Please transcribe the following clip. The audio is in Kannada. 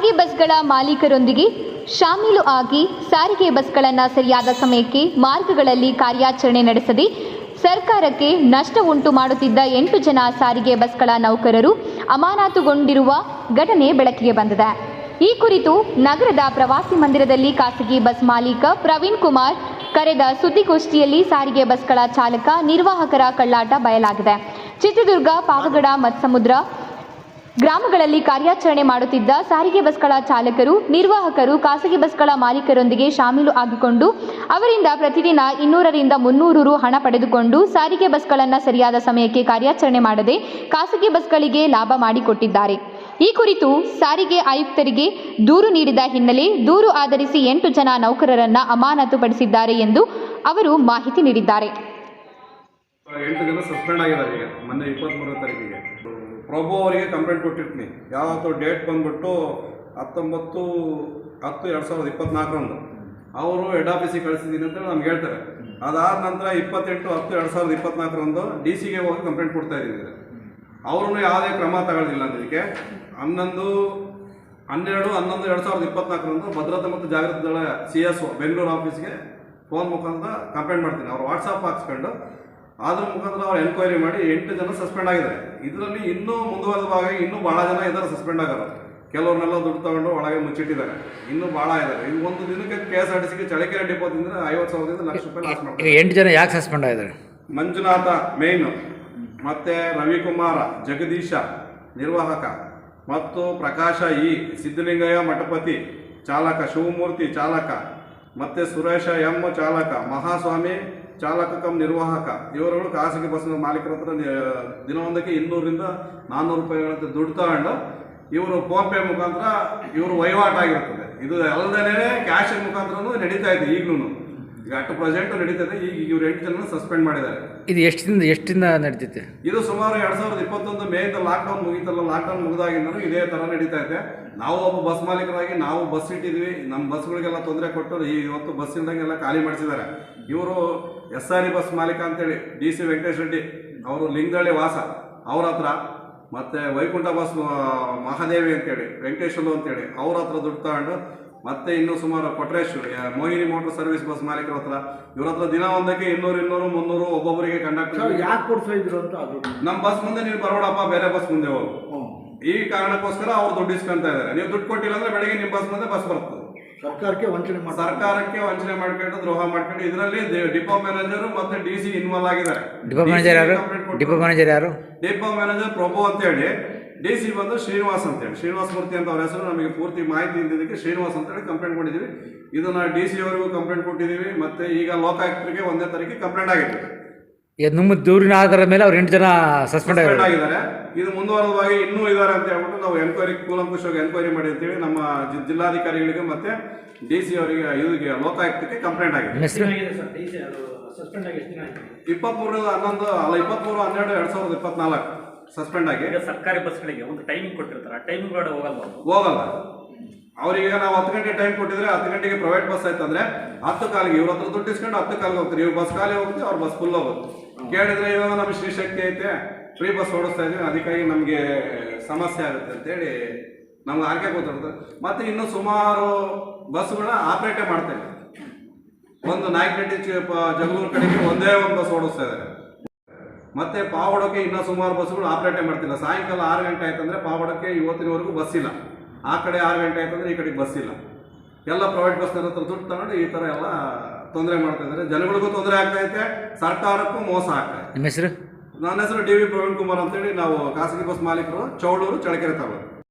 ಬಸ್ಗಳ ಮಾಲೀಕರೊಂದಿಗೆ ಶಾಮೀಲು ಆಗಿ ಸಾರಿಗೆ ಬಸ್ಗಳನ್ನು ಸರಿಯಾದ ಸಮಯಕ್ಕೆ ಮಾರ್ಗಗಳಲ್ಲಿ ಕಾರ್ಯಾಚರಣೆ ನಡೆಸದೆ ಸರ್ಕಾರಕ್ಕೆ ನಷ್ಟ ಉಂಟು ಮಾಡುತ್ತಿದ್ದ ಎಂಟು ಜನ ಸಾರಿಗೆ ಬಸ್ಗಳ ನೌಕರರು ಅಮಾನತುಗೊಂಡಿರುವ ಘಟನೆ ಬೆಳಕಿಗೆ ಬಂದಿದೆ. ಈ ಕುರಿತು ನಗರದ ಪ್ರವಾಸಿ ಮಂದಿರದಲ್ಲಿ ಖಾಸಗಿ ಬಸ್ ಮಾಲೀಕ ಪ್ರವೀಣ್ ಕುಮಾರ್ ಕರೆದ ಸುದ್ದಿಗೋಷ್ಠಿಯಲ್ಲಿ ಸಾರಿಗೆ ಬಸ್ಗಳ ಚಾಲಕ ನಿರ್ವಾಹಕರ ಕಳ್ಳಾಟ ಬಯಲಾಗಿದೆ. ಚಿತ್ರದುರ್ಗ, ಪಾವಗಡ, ಮತ್ಸಮುದ್ರ ಗ್ರಾಮಗಳಲ್ಲಿ ಕಾರ್ಯಾಚರಣೆ ಮಾಡುತ್ತಿದ್ದ ಸಾರಿಗೆ ಬಸ್ಗಳ ಚಾಲಕರು, ನಿರ್ವಾಹಕರು, ಖಾಸಗಿ ಬಸ್ಗಳ ಮಾಲೀಕರೊಂದಿಗೆ ಶಾಮೀಲು ಆಗಿಕೊಂಡು, ಅವರಿಂದ ಪ್ರತಿದಿನ ಇನ್ನೂರರಿಂದ ಮುನ್ನೂರು ರು ಹಣ ಪಡೆದುಕೊಂಡು ಸಾರಿಗೆ ಬಸ್ಗಳನ್ನು ಸರಿಯಾದ ಸಮಯಕ್ಕೆ ಕಾರ್ಯಾಚರಣೆ ಮಾಡದೆ ಖಾಸಗಿ ಬಸ್ಗಳಿಗೆ ಲಾಭ ಮಾಡಿಕೊಟ್ಟಿದ್ದಾರೆ. ಈ ಕುರಿತು ಸಾರಿಗೆ ಆಯುಕ್ತರಿಗೆ ದೂರು ನೀಡಿದ ಹಿನ್ನೆಲೆ ದೂರು ಆಧರಿಸಿ ಎಂಟು ಜನ ನೌಕರರನ್ನ ಅಮಾನತುಪಡಿಸಿದ್ದಾರೆ ಎಂದು ಅವರು ಮಾಹಿತಿ ನೀಡಿದ್ದಾರೆ. ಪ್ರಭು ಅವರಿಗೆ ಕಂಪ್ಲೇಂಟ್ ಕೊಟ್ಟಿರ್ತೀನಿ. ಯಾವತ್ತು ಡೇಟ್ ಬಂದ್ಬಿಟ್ಟು ಹತ್ತೊಂಬತ್ತು, ಹತ್ತು ಎರಡು ಸಾವಿರದ ಇಪ್ಪತ್ನಾಲ್ಕರಂದು. ಅವರು ಹೆಡ್ ಆಫೀಸಿಗೆ ಕಳಿಸಿದ್ದೀನಿ ಅಂತ ನಮ್ಗೆ ಹೇಳ್ತಾರೆ. ಅದಾದ ನಂತರ ಇಪ್ಪತ್ತೆಂಟು, ಹತ್ತು ಎರಡು ಸಾವಿರದ ಇಪ್ಪತ್ನಾಲ್ಕರಂದು ಡಿ ಸಿಗೆ ಹೋಗಿ ಕಂಪ್ಲೇಂಟ್ ಕೊಡ್ತಾ ಇದ್ದೀನಿ. ಅವರು ಯಾವುದೇ ಕ್ರಮ ತಗೊಳ್ಳಿಲ್ಲ ಅದಕ್ಕೆ ಇದಕ್ಕೆ. ಹನ್ನೊಂದು, ಹನ್ನೆರಡು, ಹನ್ನೊಂದು ಎರಡು ಸಾವಿರದ ಇಪ್ಪತ್ನಾಲ್ಕರಂದು ಭದ್ರತಾ ಮತ್ತು ಜಾಗೃತಿ ದಳ ಸಿ ಎಸ್ ಒ ಬೆಂಗಳೂರು ಆಫೀಸ್ಗೆ ಫೋನ್ ಮುಖಾಂತರ ಕಂಪ್ಲೇಂಟ್ ಮಾಡ್ತೀನಿ. ಅವ್ರು ವಾಟ್ಸಪ್ ಹಾಕ್ಸ್ಕೊಂಡು ಅದ್ರ ಮುಖಾಂತರ ಅವ್ರು ಎನ್ಕ್ವೈರಿ ಮಾಡಿ ಎಂಟು ಜನ ಸಸ್ಪೆಂಡ್ ಆಗಿದ್ದಾರೆ. ಇದರಲ್ಲಿ ಇನ್ನೂ ಮುಂದುವರೆದ ಭಾಗ ಇನ್ನೂ ಭಾಳ ಜನ ಇದ್ದಾರೆ ಸಸ್ಪೆಂಡ್ ಆಗೋರು ಕೆಲವ್ರನ್ನೆಲ್ಲ ದುಡ್ಡು ತಗೊಂಡು ಒಳಗೆ ಮುಚ್ಚಿಟ್ಟಿದ್ದಾರೆ. ಇನ್ನೂ ಭಾಳ ಇದ್ದಾರೆ. ಇದು ಒಂದು ದಿನಕ್ಕೆ ಕೆ ಎಸ್ ಆರ್ ಟಿ ಸಿಗೆ ಚಳಿಕೆರೆ ಡಿಪೋದಿಂದ ಐವತ್ತು ಸಾವಿರದಿಂದ ಲಕ್ಷ ರೂಪಾಯಿ ಲಾಸ್ ಮಾಡ್ತಾರೆ. ಎಂಟು ಜನ ಯಾಕೆ ಸಸ್ಪೆಂಡ್ ಆಗಿದ್ದಾರೆ? ಮಂಜುನಾಥ ಮೇನ್ ಮತ್ತು ರವಿಕುಮಾರ ಜಗದೀಶ ನಿರ್ವಾಹಕ. ಮತ್ತು ಪ್ರಕಾಶ ಇ ಸಿದ್ದಲಿಂಗಯ್ಯ ಮಠಪತಿ ಚಾಲಕ ಶಿವಮೂರ್ತಿ ಚಾಲಕ. ಮತ್ತು ಸುರೇಶ ಎಂ ಚಾಲಕ, ಮಹಾಸ್ವಾಮಿ ಚಾಲಕ ಕಮ್ ನಿರ್ವಾಹಕ. ಇವರುಗಳು ಖಾಸಗಿ ಬಸ್ನ ಮಾಲೀಕರ ಹತ್ರ ದಿನವೊಂದಕ್ಕೆ ಇನ್ನೂರಿಂದ ನಾನ್ನೂರು ರೂಪಾಯಿಗಳಂತೆ ದುಡ್ಡು ತಗೊಂಡು ಇವರು ಫೋನ್ಪೇ ಮುಖಾಂತರ ಇವರು ವಹಿವಾಟಾಗಿರ್ತದೆ ಇದು ಅಲ್ಲದೇ ಕ್ಯಾಶ್ ಮುಖಾಂತರ ನಡೀತಾ ಇದೆ ಈಗಲೂ ಈಗ ಅಟ್ ಪ್ರೆಸೆಂಟ್ ನಡೀತದೆ ಈಗ ಇವ್ರು ಎಂಟು ಜನ ಸಸ್ಪೆಂಡ್ ಮಾಡಿದ್ದಾರೆ. ಇದು ಎಷ್ಟಿಂದ ಎಷ್ಟಿಂದ ನಡೀತೈತೆ? ಇದು ಸುಮಾರು ಎರಡ್ ಸಾವಿರದ ಇಪ್ಪತ್ತೊಂದು ಮೇಯಿಂದ ಲಾಕ್ಡೌನ್ ಮುಗೀತಲ್ಲ ಲಾಕ್ಡೌನ್ ಮುಗಿದಾಗಿಂದನೂ ಇದೇ ತರ ನಡೀತಾ ಇದೆ. ನಾವು ಒಬ್ಬ ಬಸ್ ಮಾಲೀಕರಾಗಿ ನಾವು ಬಸ್ ಇಟ್ಟಿದ್ವಿ ನಮ್ಮ ಬಸ್ಗಳಿಗೆಲ್ಲ ತೊಂದರೆ ಕೊಟ್ಟರು ಈ ಇವತ್ತು ಬಸ್ ಇಲ್ದಂಗೆಲ್ಲ ಖಾಲಿ ಮಾಡಿಸಿದ್ದಾರೆ. ಇವರು ಎಸ್ ಆರ್ ಇ ಬಸ್ ಮಾಲೀಕ ಅಂತೇಳಿ ಡಿ ಸಿ ವೆಂಕಟೇಶ್ ರೆಡ್ಡಿ ಅವರು ಲಿಂಗದಳ್ಳಿ ವಾಸ ಅವ್ರ ಹತ್ರ ಮತ್ತೆ ವೈಕುಂಠ ಬಸ್ ಮಹಾದೇವಿ ಅಂತೇಳಿ ವೆಂಕಟೇಶ್ವರ ಅಂತೇಳಿ ಅವ್ರ ಹತ್ರ ದುಡ್ಡು ತಗೊಂಡು ಮತ್ತೆ ಇನ್ನು ಸುಮಾರು Kotresh Mohini motor service bus ಮಾಲೀಕರ ಹತ್ರ. ಇವ್ರ ಹತ್ರ ದಿನ ಒಂದಕ್ಕೆ ಇನ್ನೂರು ಇನ್ನೂರು ಮುನ್ನೂರು ಒಬ್ಬೊಬ್ಬರಿಗೆ ಕಂಡಕ್ಟರ್ ಯಾಕೆ ಕೊಡ್ತಾ ಇದ್ರು ಅಂತ ಅದು. ನಮ್ಮ ಬಸ್ ಮುಂದೆ ನೀವು ಬರೋಡಪ್ಪ ಬೇರೆ ಬಸ್ ಮುಂದೆ ಹೋಗು. ಈ ಕಾರಣಕ್ಕೋಸ್ಕರ ಅವ್ರು ದುಡ್ಡು ಇಸ್ಕೊಂತ ಇದ್ದಾರೆ ನೀವು ದುಡ್ಡು ಕೊಟ್ಟಿಲ್ಲ ಅಂದ್ರೆ ಬೆಳಗ್ಗೆ ನಿಮ್ಮ ಬಸ್ ಮುಂದೆ ಬಸ್ ಬರ್ತದೆ. ಸರ್ಕಾರಕ್ಕೆ ವಂಚನೆ ಸರ್ಕಾರಕ್ಕೆ ವಂಚನೆ ಮಾಡ್ಕೊಂಡು ದ್ರೋಹ ಮಾಡ್ಕೊಂಡು ಇದರಲ್ಲಿ ಡಿಪೋ ಮ್ಯಾನೇಜರ್ ಮತ್ತೆ ಡಿ ಸಿ ಇನ್ವಾಲ್ವ್ ಆಗಿದ್ದಾರೆ. ಡಿಪೋ ಮ್ಯಾನೇಜರ್ ಯಾರು? ಡಿಪೋ ಮ್ಯಾನೇಜರ್ ಯಾರು? ಡಿಪೋ ಮ್ಯಾನೇಜರ್ ಪ್ರಭು ಅಂತ ಹೇಳಿ ಡಿ ಸಿ ಬಂದು ಶ್ರೀನಿವಾಸ್ ಅಂತ ಹೇಳಿ. ಶ್ರೀನಿವಾಸ್ ಮೂರ್ತಿ ಅಂತ ಅವ್ರ ಹೆಸರು ನಮಗೆ ಪೂರ್ತಿ ಮಾಹಿತಿ ಇದ್ದಿದ್ದಕ್ಕೆ ಶ್ರೀನಿವಾಸ್ ಅಂತ ಹೇಳಿ ಕಂಪ್ಲೇಂಟ್ ಮಾಡಿದ್ದೀವಿ ಇದನ್ನ ಡಿ ಸಿ ಅವರಿಗೂ ಕಂಪ್ಲೇಂಟ್ ಕೊಟ್ಟಿದ್ದೀವಿ. ಮತ್ತೆ ಈಗ ಲೋಕಾಯುಕ್ತರಿಗೆ ಒಂದೇ ತಾರೀಕಿಗೆ ಕಂಪ್ಲೇಂಟ್ ಆಗಿದೆ ನಮ್ಮ ನಿಮ್ಮ ದೂರಿನ ಆಧಾರದ ಮೇಲೆ ಅವ್ರು ಎಂಟು ಜನ ಸಸ್ಪೆಂಡ್ ಆಗಿದ್ದಾರೆ. ಇದು ಮುಂದುವರೆದವಾಗಿ ಇನ್ನೂ ಇದ್ದಾರೆ ಅಂತ ಹೇಳ್ಬಿಟ್ಟು ನಾವು ಎನ್ಕ್ವೈರಿ ಕೂಲಂಕುಷವಾಗಿ ಎನ್ಕ್ವೈರಿ ಮಾಡಿ ಅಂತೇಳಿ ನಮ್ಮ ಜಿಲ್ಲಾಧಿಕಾರಿಗಳಿಗೆ ಮತ್ತೆ ಡಿ ಸಿ ಅವರಿಗೆ ಇವರಿಗೆ ಲೋಕಾಯುಕ್ತಕ್ಕೆ ಕಂಪ್ಲೇಂಟ್ ಆಗಿದೆ. ಇಪ್ಪತ್ತ್ಮೂರು ಹನ್ನೊಂದು ಅಲ್ಲ ಇಪ್ಪತ್ಮೂರು ಹನ್ನೆರಡು ಎರಡ್ ಸಾವಿರದ ಇಪ್ಪತ್ನಾಲ್ಕು. ಸಸ್ಪೆಂಡ್ ಆಗಿ. ಈಗ ಸರ್ಕಾರಿ ಬಸ್ಗಳಿಗೆ ಒಂದು ಟೈಮಿಂಗ್ ಕೊಟ್ಟಿರ್ತಾರೆ. ಆ ಟೈಮಿಂಗ್ ಒಳಗಡೆ ಹೋಗಲ್ಲ ಅವ್ರು. ಹೋಗಲ್ಲ. ಅವ್ರಿಗೆ ನಾವು ಹತ್ತು ಗಂಟೆ ಟೈಮ್ ಕೊಟ್ಟಿದ್ರೆ ಹತ್ತು ಗಂಟೆಗೆ ಪ್ರೈವೇಟ್ ಬಸ್ ಆಯ್ತಂದ್ರೆ ಹತ್ತು ಕಾಲಿಗೆ ಇವ್ರ ಹತ್ರ ದುಡ್ಡು ಇಸ್ಕೊಂಡು ಹತ್ತು ಕಾಲಿಗೆ ಹೋಗ್ತಾರೆ. ಇವ್ರು ಬಸ್ ಖಾಲಿ ಹೋಗುತ್ತೆ ಅವ್ರ ಬಸ್ ಫುಲ್ ಹೋಗುತ್ತೆ. ಕೇಳಿದ್ರೆ ಇವಾಗ ನಮ್ಗೆ ಶ್ರೀಶಕ್ತಿ ಐತೆ ಫ್ರೀ ಬಸ್ ಓಡಿಸ್ತಾ ಇದೀವಿ ಅದಕ್ಕಾಗಿ ನಮಗೆ ಸಮಸ್ಯೆ ಆಗುತ್ತೆ ಅಂತೇಳಿ ನಮ್ಗೆ ಆರ್ಕೆ ಗೊತ್ತಿರ್ತದೆ ಮತ್ತೆ ಇನ್ನು ಸುಮಾರು ಬಸ್ಗಳನ್ನ ಆಪರೇಟೇ ಮಾಡ್ತಾ ಇಲ್ಲ ಒಂದು ನಾಯಕನಹಟ್ಟಿ ಚಿ- ಪ- ಜಗಳೂರು ಕಡೆಗೆ ಒಂದೇ ಒಂದು ಬಸ್ ಓಡಿಸ್ತಾ ಇದ್ದಾರೆ. ಮತ್ತೆ ಪಾವಡಕ್ಕೆ ಇನ್ನೂ ಸುಮಾರು ಬಸ್ಗಳು ಆಪರೇಟೇ ಮಾಡ್ತಿಲ್ಲ. ಸಾಯಂಕಾಲ ಆರು ಗಂಟೆ ಆಯ್ತಂದ್ರೆ ಪಾವಡಕ್ಕೆ ಇವತ್ತಿನವರೆಗೂ ಬಸ್ ಇಲ್ಲ. ಆ ಕಡೆ ಆರು ಗಂಟೆ ಆಯ್ತಂದ್ರೆ ಈ ಕಡೆಗೆ ಬಸ್ ಇಲ್ಲ. ಎಲ್ಲ ಪ್ರೈವೇಟ್ ಬಸ್ನವ್ರ ಹತ್ರ ದುಡ್ಡು ತಗೊಂಡು ಈ ಥರ ಎಲ್ಲ ತೊಂದರೆ ಮಾಡ್ತಾ ಇದ್ದಾರೆ. ಜನಗಳಿಗೂ ತೊಂದರೆ ಆಗ್ತಾ ಐತೆ. ಸರ್ಕಾರಕ್ಕೂ ಮೋಸ ಆಗ್ತಾ ಇದೆ. ನನ್ನ ಹೆಸರು ಡಿ ವಿ ಪ್ರವೀಣ್ ಕುಮಾರ್ ಅಂತೇಳಿ. ನಾವು ಖಾಸಗಿ ಬಸ್ ಮಾಲೀಕರು ಚೌಡೂರು ಚಳಕೆರೆ ತಾಲೂಕು.